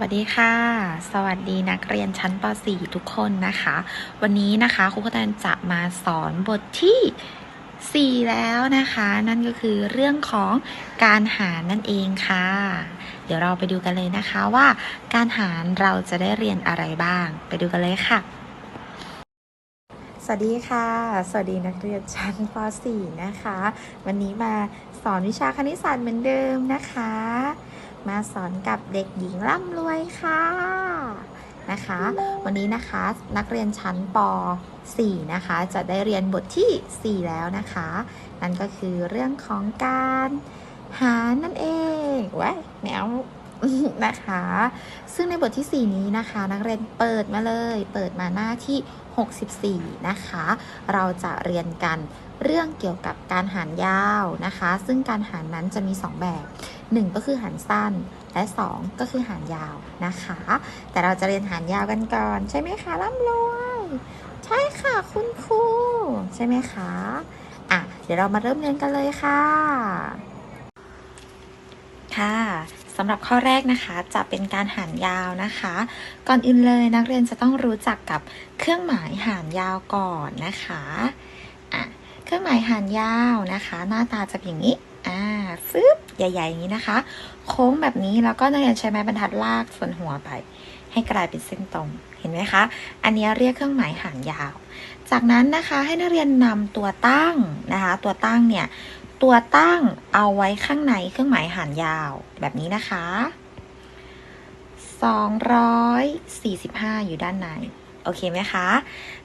วัสดีค่ะ สวัสดีนักเรียนชั้นป .4 ทุกคนนะคะ วันนี้นะคะครูกตันจะมาสอนบทที่ 4 แล้วนะคะ นั่นก็คือเรื่องของการหารนั่นเองค่ะ เดี๋ยวเราไปดูกันเลยนะคะว่าการหารเราจะได้เรียนอะไรบ้าง ไปดูกันเลยค่ะ สวัสดีค่ะ สวัสดีนักเรียนชั้นป .4 นะคะ วันนี้มาสอนวิชาคณิตศาสตร์เหมือนเดิมนะคะ มาสอนกับเด็กหญิงร่ำรวยค่ะนะคะ วันนี้นะคะนักเรียนชั้นป .4 นะคะ จะได้เรียนบทที่ 4 แล้วนะคะ นั่นก็คือเรื่องของการหานั่นเองว้ายแมวนะคะ ซึ่งในบทที่ 4 นี้นะคะ นักเรียนเปิดมาเลย เปิดมาหน้าที่ 64 นะคะ เราจะเรียนกัน เรื่องเกี่ยวกับการหารยาวนะคะ ซึ่งการหารนั้นจะมี 2 แบบ 1 ก็คือหารสั้น และ 2 ก็คือหารยาวนะคะ แต่เราจะเรียนหารยาวกันก่อน ใช่ไหมคะร่ำรวยใช่ค่ะคุณครูใช่ไหมคะอะเดี๋ยวเรามาเริ่มเรียนกันเลยค่ะ ค่ะสำหรับข้อแรกนะคะจะเป็นการหารยาวนะคะ ก่อนอื่นเลยนักเรียนจะต้องรู้จักกับเครื่องหมายหารยาวก่อนนะคะอะ เครื่องหมายหารยาวนะคะ หน้าตาจะเป็นอย่างนี้อ่าฟึบใหญ่ๆอย่างนี้นะคะ โค้งแบบนี้แล้วก็นักเรียนใช้ไม้บรรทัดลากส่วนหัวไป ให้กลายเป็นเส้นตรงเห็นไหมคะ อันนี้เรียกเครื่องหมายหารยาว จากนั้นนะคะให้นักเรียนนำตัวตั้งนะคะ ตัวตั้งเนี่ย ตัวตั้งเอาไว้ข้างในเครื่องหมายหารยาวแบบนี้นะคะ245 อยู่ด้านใน โอเคไหมคะ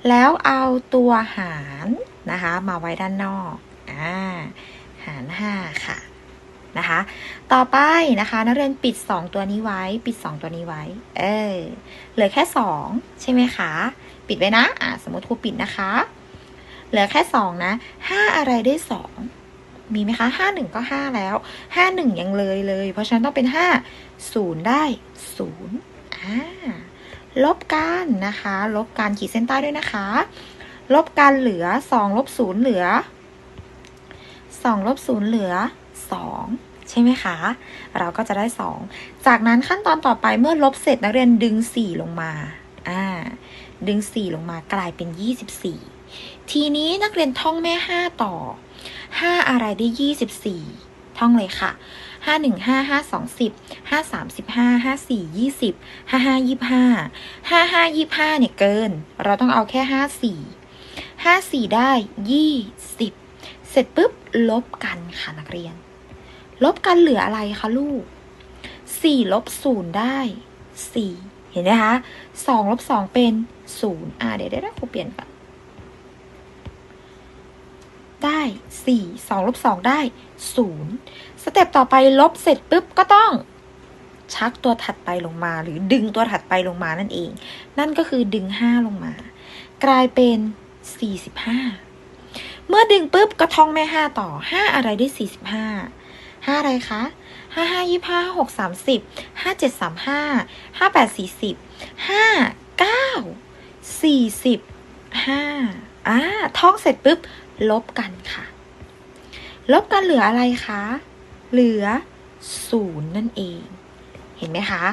แล้วเอาตัวหาร นะคะ มาไว้ด้านนอกอ่าหาร 5 ค่ะนะคะ ต่อไปนะคะนักเรียนปิด 2 ตัวนี้ไว้ ปิด 2 ตัวนี้ไว้ เออเหลือแค่ 2 ใช่ไหมคะ ปิดไว้นะอ่าสมมติครูปิดนะคะ เหลือแค่ 2 นะ 5 อะไรได้ 2มีไหมคะ5 1ก็5แล้ว5 1ยังเลยเลย เพราะฉะนั้นต้องเป็น5 0ได้0อ่าลบกันนะคะ ลบกันขีดเส้นใต้ด้วยนะคะ ลบกันเหลือ2ลบ0เหลือ2ลบ0เหลือ 2 ใช่ไหมคะ เราก็จะได้ 2 จากนั้นขั้นตอนต่อไปเมื่อลบเสร็จนักเรียนดึง 4 ลงมาอ่าดึง 4 ลงมากลายเป็น 24 ทีนี้นักเรียนท่องแม่ 5 ต่อห้าอะไรได้ยี่สิบสี่ท่องเลยค่ะห้าหนึ่งห้าห้าสองสิบห้าสามสิบห้าห้าสี่ยี่สิบห้าห้ายี่ห้าห้าห้ายี่ห้าเนี่ยเกิน เราต้องเอาแค่ห้า ห้าสี่ได้ยี่สิบเสร็จปุ๊บ ลบกันค่ะนักเรียน ลบกันเหลืออะไรคะลูกสี่ลบศูนย์ได้สี่เห็นไหมคะสองลบสองเป็นศูนย์อ่าเดี๋ยวเดี๋ยวครูเปลี่ยนก่อน ได้สี่สองลบสองได้ศูนย์สเต็ปต่อไปลบเสร็จปุ๊บก็ต้องชักตัวถัดไปลงมาหรือดึงตัวถัดไปลงมานั่นเอง นั่นก็คือดึงห้าลงมา กลายเป็น สี่สิบห้าเมื่อดึงปุ๊บก็ท่องแม่ห้าต่อห้าอะไรได้สี่สิบห้าห้าอะไรคะห้าห้ายี่ห้าหกสามสิบห้าเจ็ดสามห้าห้าแปดสี่สิบห้าเก้าสี่สิบห้าอ่าท่องเสร็จปุ๊บ ลบกันค่ะ ลบกันเหลืออะไรคะ เหลือศูนย์นั่นเอง เห็นไหมคะ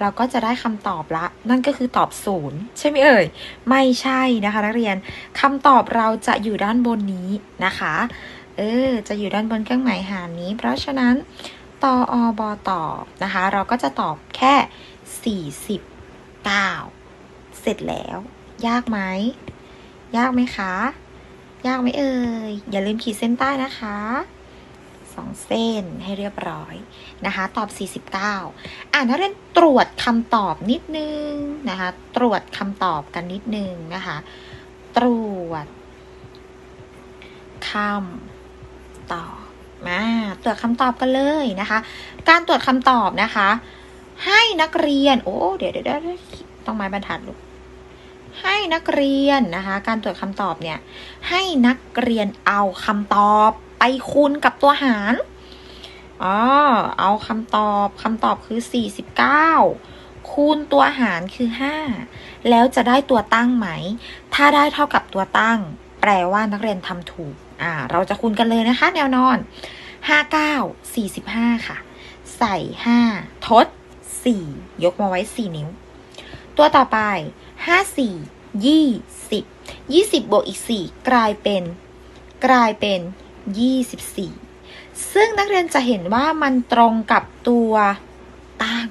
เราก็จะได้คำตอบละ นั่นก็คือตอบศูนย์ใช่ไหมเอ่ย ไม่ใช่นะคะนักเรียนคำตอบเราจะอยู่ด้านบนนี้นะคะ เออ จะอยู่ด้านบนเครื่องหมายหารนี้ เพราะฉะนั้นตออบอตอบนะคะ เราก็จะตอบแค่ 49 เสร็จแล้ว ยากไหม ยากไหมคะ ยากไหมเอ่ย อย่าลืมขีดเส้นใต้นะคะ สองเส้นให้เรียบร้อยนะคะ ตอบ 49 อ่านนักเรียนตรวจคำตอบนิดนึงนะคะ ตรวจคำตอบกันนิดนึงนะคะ ตรวจคำตอบมาตรวจคำตอบกันเลยนะคะ การตรวจคำตอบนะคะ ให้นักเรียน โอ้ เดี๋ยวเดี๋ยวเดี๋ยวต้องไม้บรรทัดลูกให้นักเรียนนะคะ การตรวจคำตอบเนี่ย ให้นักเรียนเอาคำตอบ ไปคูณกับตัวหารอ๋อเอาคำตอบคำตอบคือ 49 คูณตัวหารคือ 5 แล้วจะได้ตัวตั้งไหม ถ้าได้เท่ากับตัวตั้ง แปลว่านักเรียนทำถูก อ่า เราจะคูณกันเลยนะคะ แนวนอน 59 45 ค่ะ ใส่ 5 ทดสี่ยกมาไว้สี่นิ้ว ตัวต่อไปห้าสี่ยี่สิบยี่สิบบวกอีกสี่กลายเป็น กลายเป็น ยี่สิบสี่ซึ่งนักเรียนจะเห็นว่ามันตรงกับตัวตั้ง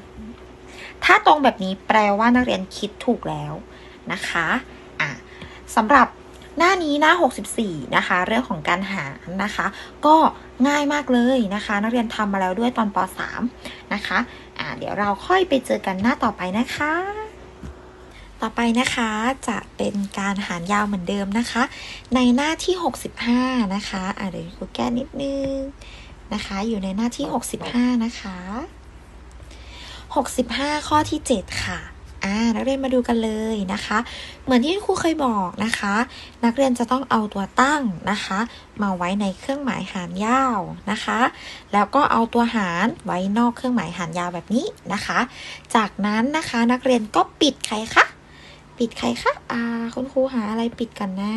ถ้าตรงแบบนี้แปลว่านักเรียนคิดถูกแล้วนะคะอะสำหรับหน้านี้หน้า 64 นะคะ เรื่องของการหารนะคะ ก็ง่ายมากเลยนะคะ นักเรียนทำมาแล้วด้วยตอนป .3 นะคะอะเดี๋ยวเราค่อยไปเจอกันหน้าต่อไปนะคะ ต่อไปนะคะจะเป็นการหารยาวเหมือนเดิมนะคะ ในหน้าที่ 65 นะคะอะเดี๋ยวครูแก้นิดนึงนะคะ อยู่ในหน้าที่ 65 นะคะ 65 ข้อที่ 7 ค่ะอ่านักเรียนมาดูกันเลยนะคะ เหมือนที่ครูเคยบอกนะคะ นักเรียนจะต้องเอาตัวตั้งนะคะ มาไว้ในเครื่องหมายหารยาวนะคะ แล้วก็เอาตัวหารไว้นอกเครื่องหมายหารยาวแบบนี้นะคะ จากนั้นนะคะนักเรียนก็ปิดใครคะ ปิดใครคะ อ่า คุณครูหาอะไรปิดกันนะ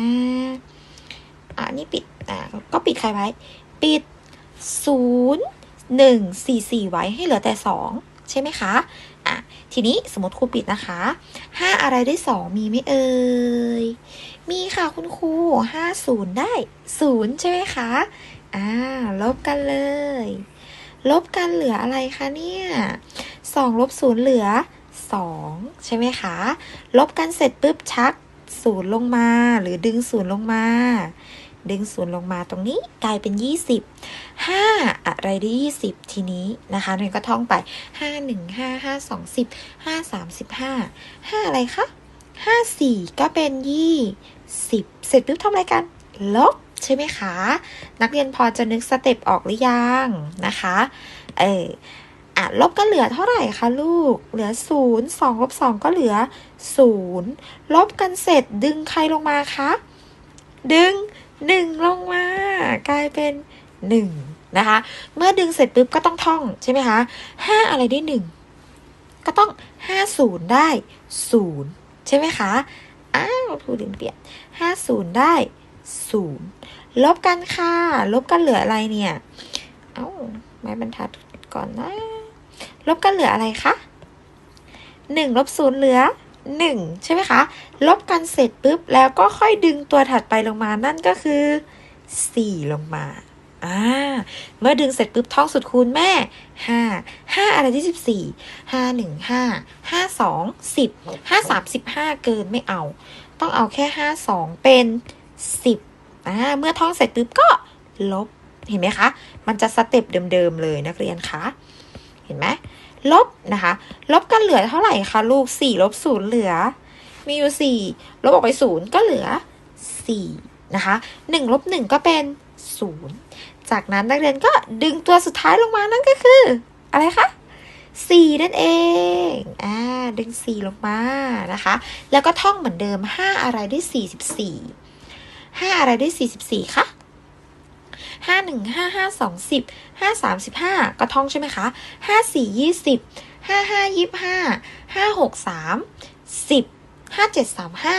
อ่านี่ปิด อ่า ก็ปิดใครไว้ ปิดศูนย์หนึ่งสี่สี่ไว้ให้เหลือแต่สองใช่ไหมคะ อะ ทีนี้สมมติครูปิดนะคะห้าอะไรได้สองมีไหมเอ่ย มีค่ะคุณครูห้าศูนย์ได้ศูนย์ใช่ไหมคะ อ่า ลบกันเลย ลบกันเหลืออะไรคะเนี่ยสองลบศูนย์เหลือ สองใช่ไหมคะ ลบกันเสร็จปุ๊บชักศูนย์ลงมาหรือดึงศูนย์ลงมา ดึงศูนย์ลงมาตรงนี้กลายเป็น 20 5 อะไรได้20 ทีนี้นะคะนันก็ท่องไป 5 1 5 5 2 10 5 35 5 อะไรคะ 5 4 ก็เป็น20เสร็จปุ๊บทำอะไรกัน ลบใช่ไหมคะ นักเรียนพอจะนึกสเต็ปออกหรือยังนะคะ เออ อะลบก็เหลือเท่าไหร่คะลูก เหลือ0 2ลบ2ก็เหลือ0ลบกันเสร็จดึงใครลงมาคะ ดึง1ลงมา กลายเป็น1นะคะ เมื่อดึงเสร็จปุ๊บก็ต้องท่องใช่ไหมคะ5อะไรได้1ก็ต้อง50ได้0ใช่ไหมคะ อ้าวครูลืมเปลี่ยน50ได้0ลบกันค่ะ ลบกันเหลืออะไรเนี่ย เอ้าไม้บรรทัดก่อนนะ ลบกันเหลืออะไรคะหนึ่งลบศูนย์เหลือหนึ่งใช่ไหมคะ ลบกันเสร็จปุ๊บ แล้วก็ค่อยดึงตัวถัดไปลงมานั่นก็คือสี่ลงมาอ่าเมื่อดึงเสร็จปุ๊บท่องสุดคูณแม่ห้าห้าอะไรที่สิบสี่ห้าหนึ่งห้าห้าสองสิบห้าสามสิบห้าเกินไม่เอา ต้องเอาแค่ห้าสองเป็นสิบอ่าเมื่อท่องเสร็จปุ๊บก็ลบเห็นไหมคะ มันจะสเต็ปเดิมๆเลยนักเรียนคะ เห็นไหมลบนะคะ ลบกันเหลือเท่าไหร่คะลูกสี่ลบศูนย์เหลือ มีอยู่สี่ลบออกไปศูนย์ก็เหลือสี่นะคะหนึ่งลบหนึ่งก็เป็นศูนย์จากนั้นนักเรียนก็ดึงตัวสุดท้ายลงมานั่นก็คือ อะไรคะสี่นั่นเอง อ่า ดึงสี่ลงมานะคะ แล้วก็ท่องเหมือนเดิมห้าอะไรได้สี่สิบสี่ห้าอะไรได้สี่สิบสี่คะ ห้าหนึ่งห้าห้าสองสิบห้าสามสิบห้าก็ท่องใช่ไหมคะห้าสี่ยี่สิบห้าห้ายี่ห้าห้าหกสามสิบห้าเจ็ดสามห้า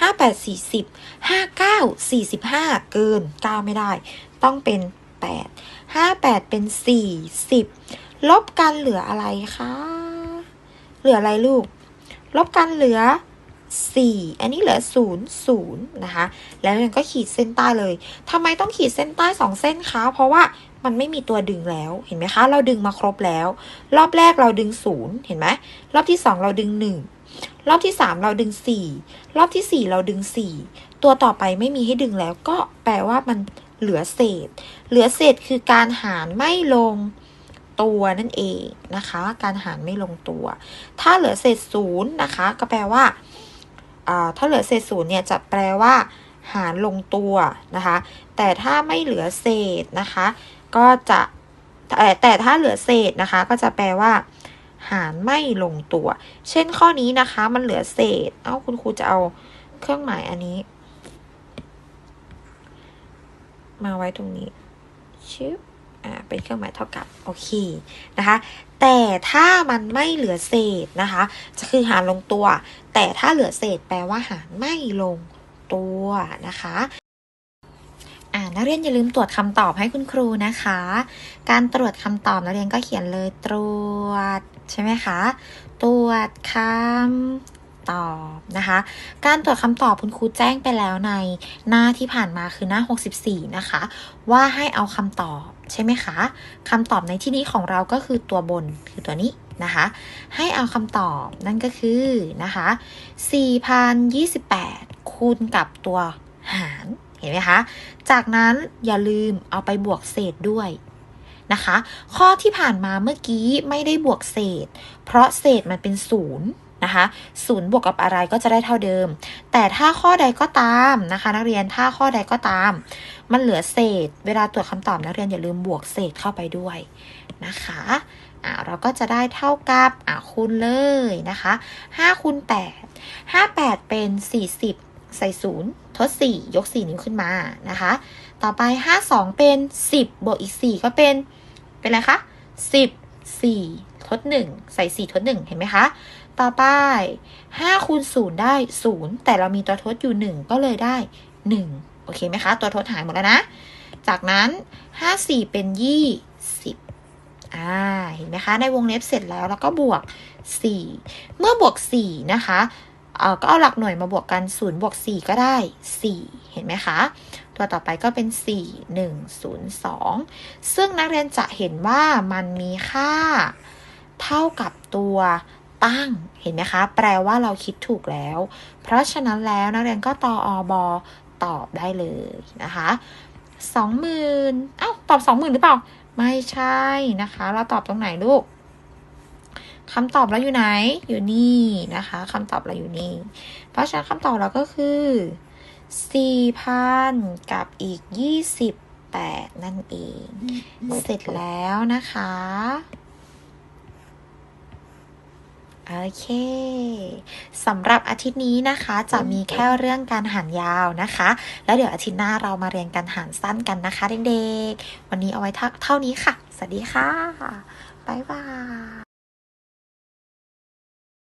ห้าแปดสี่สิบห้าเก้าสี่สิบห้าเกินเก้าไม่ได้ ต้องเป็นแปดห้าแปดเป็นสี่สิบลบกันเหลืออะไรคะ เหลืออะไรลูก ลบกันเหลือ 4 อันนี้เหลือ 0 0 นะคะ แล้วมันก็ขีดเส้นใต้เลยทำไมต้องขีดเส้นใต้ 2 เส้นคะ เพราะว่ามันไม่มีตัวดึงแล้ว เห็นไหมคะ เราดึงมาครบแล้ว รอบแรกเราดึง 0 เห็นไหม รอบที่ 2 เราดึง 1 รอบที่ 3 เราดึง 4 รอบที่ 4 เราดึง 4 ตัวต่อไปไม่มีให้ดึงแล้ว ก็แปลว่ามันเหลือเศษ เหลือเศษคือการหารไม่ลงตัวนั่นเองนะคะ การหารไม่ลงตัว ถ้าเหลือเศษศูนย์นะคะ ก็แปลว่า ถ้าเหลือเศษศูนย์เนี่ยจะแปลว่าหารลงตัวนะคะ แต่ถ้าไม่เหลือเศษนะคะ ก็จะแต่แต่ถ้าเหลือเศษนะคะ ก็จะแปลว่า หารไม่ลงตัว เช่นข้อนี้นะคะมันเหลือเศษ เอ้าคุณครูจะเอาเครื่องหมายอันนี้ มาไว้ตรงนี้ชิบ อ่าเป็นเครื่องหมายเท่ากับโอเคนะคะแต่ถ้ามันไม่เหลือเศษนะคะจะคือหารลงตัว แต่ถ้าเหลือเศษแปลว่าหารไม่ลงตัวนะคะอ่านักเรียนอย่าลืมตรวจคำตอบให้คุณครูนะคะ การตรวจคำตอบนักเรียนก็เขียนเลยตรวจใช่ไหมคะ ตรวจคำตอบนะคะ การตรวจคำตอบคุณครูแจ้งไปแล้วในหน้าที่ผ่านมาคือหน้า 64 นะคะ ว่าให้เอาคำตอบ ใช่ไหมคะคำตอบในที่นี้ของเราก็คือตัวบนคือตัวนี้นะคะ ให้เอาคำตอบนั่นก็คือนะคะ4,028 คูณกับตัวหารเห็นไหมคะ จากนั้นอย่าลืมเอาไปบวกเศษด้วยนะคะ ข้อที่ผ่านมาเมื่อกี้ไม่ได้บวกเศษ เพราะเศษมันเป็นศูนย์ นะคะศูนย์บวกกับอะไรก็จะได้เท่าเดิม แต่ถ้าข้อใดก็ตามนะคะ นักเรียนถ้าข้อใดก็ตาม มันเหลือเศษ เวลาตรวจคำตอบนักเรียนอย่าลืมบวกเศษเข้าไปด้วยนะคะอ่าเราก็จะได้เท่ากับอ่าคูณเลยนะคะ5คูณ8 58 เป็น 40 ใส่ศูนย์ทด 4 ยก 4 นิ้วขึ้นมานะคะ ต่อไป 52 เป็น 10 บวกอีก 4 ก็เป็น เป็นอะไรคะ 10 4 ทด 1 ใส่ 4 ทด 1 เห็นไหมคะ ต่อไป5คูณ0ได้ 0 แต่เรามีตัวทดอยู่ 1 ก็เลยได้ 1 โอเคไหมคะ ตัวทดหายหมดแล้วนะ จากนั้น 5 4 เป็น 20 อ่า เห็นไหมคะ ในวงเล็บเสร็จแล้วแล้วก็บวก 4 เมื่อบวก 4 นะคะเอ่อก็เอาหลักหน่วยมาบวกกัน 0 บวก 4 ก็ได้ 4 เห็นไหมคะ ตัวต่อไปก็เป็น 4 1 0 2 ซึ่งนักเรียนจะเห็นว่ามันมีค่าเท่ากับตัว ตั้งเห็นไหมคะ แปลว่าเราคิดถูกแล้ว เพราะฉะนั้นแล้วนักเรียนก็ตออบอตอบได้เลยนะคะสองหมื่นเอ้าตอบสองหมื่นหรือเปล่า ไม่ใช่นะคะ เราตอบตรงไหนลูกคำตอบเราอยู่ไหน อยู่นี่นะคะคำตอบเราอยู่นี่ เพราะฉะนั้นคำตอบเราก็คือ4,000กับอีก28นั่นเอง เสร็จแล้วนะคะ โอเคสำหรับอาทิตย์นี้นะคะ จะมีแค่เรื่องการหารยาวนะคะ แล้วเดี๋ยวอาทิตย์หน้าเรามาเรียนการหารสั้นกันนะคะเด็กๆ วันนี้เอาไว้เท่าเท่านี้ค่ะ สวัสดีค่ะ บ๊ายบาย